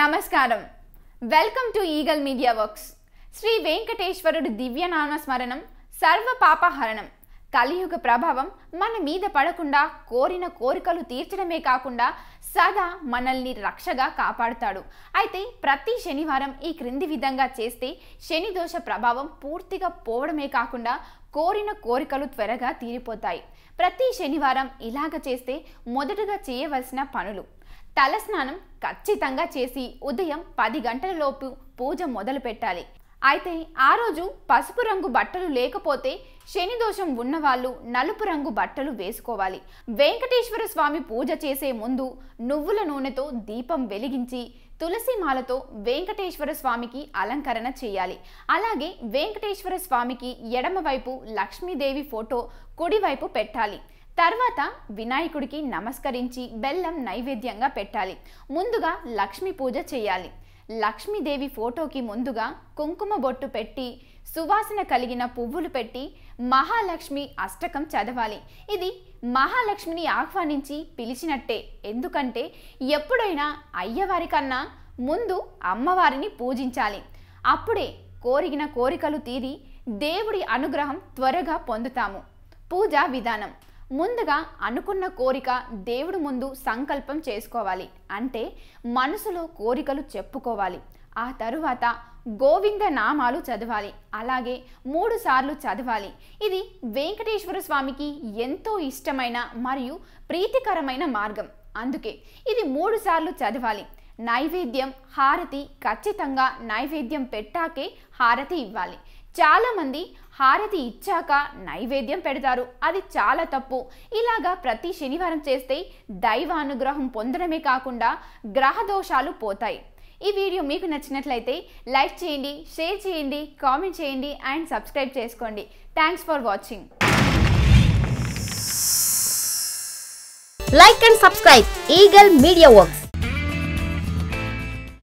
నమస్కారం welcome to eagle media works Shri వెంకటేశ్వరుడు దివ్యనామ స్మరణం సర్వ పాపహరణం కలియుగ ప్రభావం మన మీద పడకుండా కోరిన కోరికలు తీర్చడమే కాకుండా సదా మనల్ని రక్షగా కాపాడుతాడు. అయితే ప్రతి శనివారం ఈ క్రింది విధంగా చేస్తే శని దోష ప్రభావం పూర్తిగా పోవడమే కాకుండా కోరిన కోరికలు త్వరగా తీరిపోతాయి. ప్రతి శనివారం ఇలాగ చేస్తే మొదటగా చేయవలసిన పనులు. తలస్నానం ఖచ్చితంగా చేసి ఉదయం పది గంటల లోపు పూజ మొదలు పెట్టాలి అయితే ఆ రోజు పసుపు రంగు బట్టలు లేకపోతే శని దోషం ఉన్నవాళ్ళు నలుపు రంగు బట్టలు వేసుకోవాలి. వెంకటేశ్వర స్వామి పూజ చేసే ముందు నువ్వుల నూనెతో దీపం వెలిగించి తులసి మాలతో వెంకటేశ్వర స్వామికి అలంకరణ చేయాలి. అలాగే వెంకటేశ్వర స్వామికి ఎడమవైపు లక్ష్మీదేవి ఫోటో కుడివైపు పెట్టాలి. తర్వాత వినాయకుడికి నమస్కరించి బెల్లం నైవేద్యంగా పెట్టాలి. ముందుగా లక్ష్మీ పూజ చేయాలి. లక్ష్మీదేవి ఫోటోకి ముందుగా కుంకుమ బొట్టు పెట్టి సువాసన కలిగిన పువ్వులు పెట్టి మహాలక్ష్మి అష్టకం చదవాలి. ఇది మహాలక్ష్మిని ఆహ్వానించి పిలిచినట్టే. ఎందుకంటే ఎప్పుడైనా అయ్యవారి కన్నా ముందు అమ్మవారిని పూజించాలి. అప్పుడే కోరిగిన కోరికలు తీరి దేవుడి అనుగ్రహం త్వరగా పొందుతాము. పూజా విధానం. ముందుగా అనుకున్న కోరిక దేవుడు ముందు సంకల్పం చేసుకోవాలి. అంటే మనసులో కోరికలు చెప్పుకోవాలి. ఆ తరువాత గోవింద నామాలు చదవాలి. అలాగే మూడు సార్లు చదవాలి. ఇది వెంకటేశ్వర స్వామికి ఎంతో ఇష్టమైన మరియు ప్రీతికరమైన మార్గం. అందుకే ఇది మూడు సార్లు చదవాలి. నైవేద్యం హారతి ఖచ్చితంగా నైవేద్యం పెట్టాకే హారతి ఇవ్వాలి. చాలామంది హారతి ఇచ్చాక నైవేద్యం పెడతారు. అది చాలా తప్పు. ఇలాగా ప్రతి శనివారం చేస్తే దైవానుగ్రహం పొందడమే కాకుండా గ్రహ దోషాలు పోతాయి. ఈ వీడియో మీకు నచ్చినట్లయితే లైక్ చేయండి షేర్ చేయండి కామెంట్ చేయండి అండ్ సబ్స్క్రైబ్ చేసుకోండి. Thanks for watching. Like and subscribe. Eagle Media Works.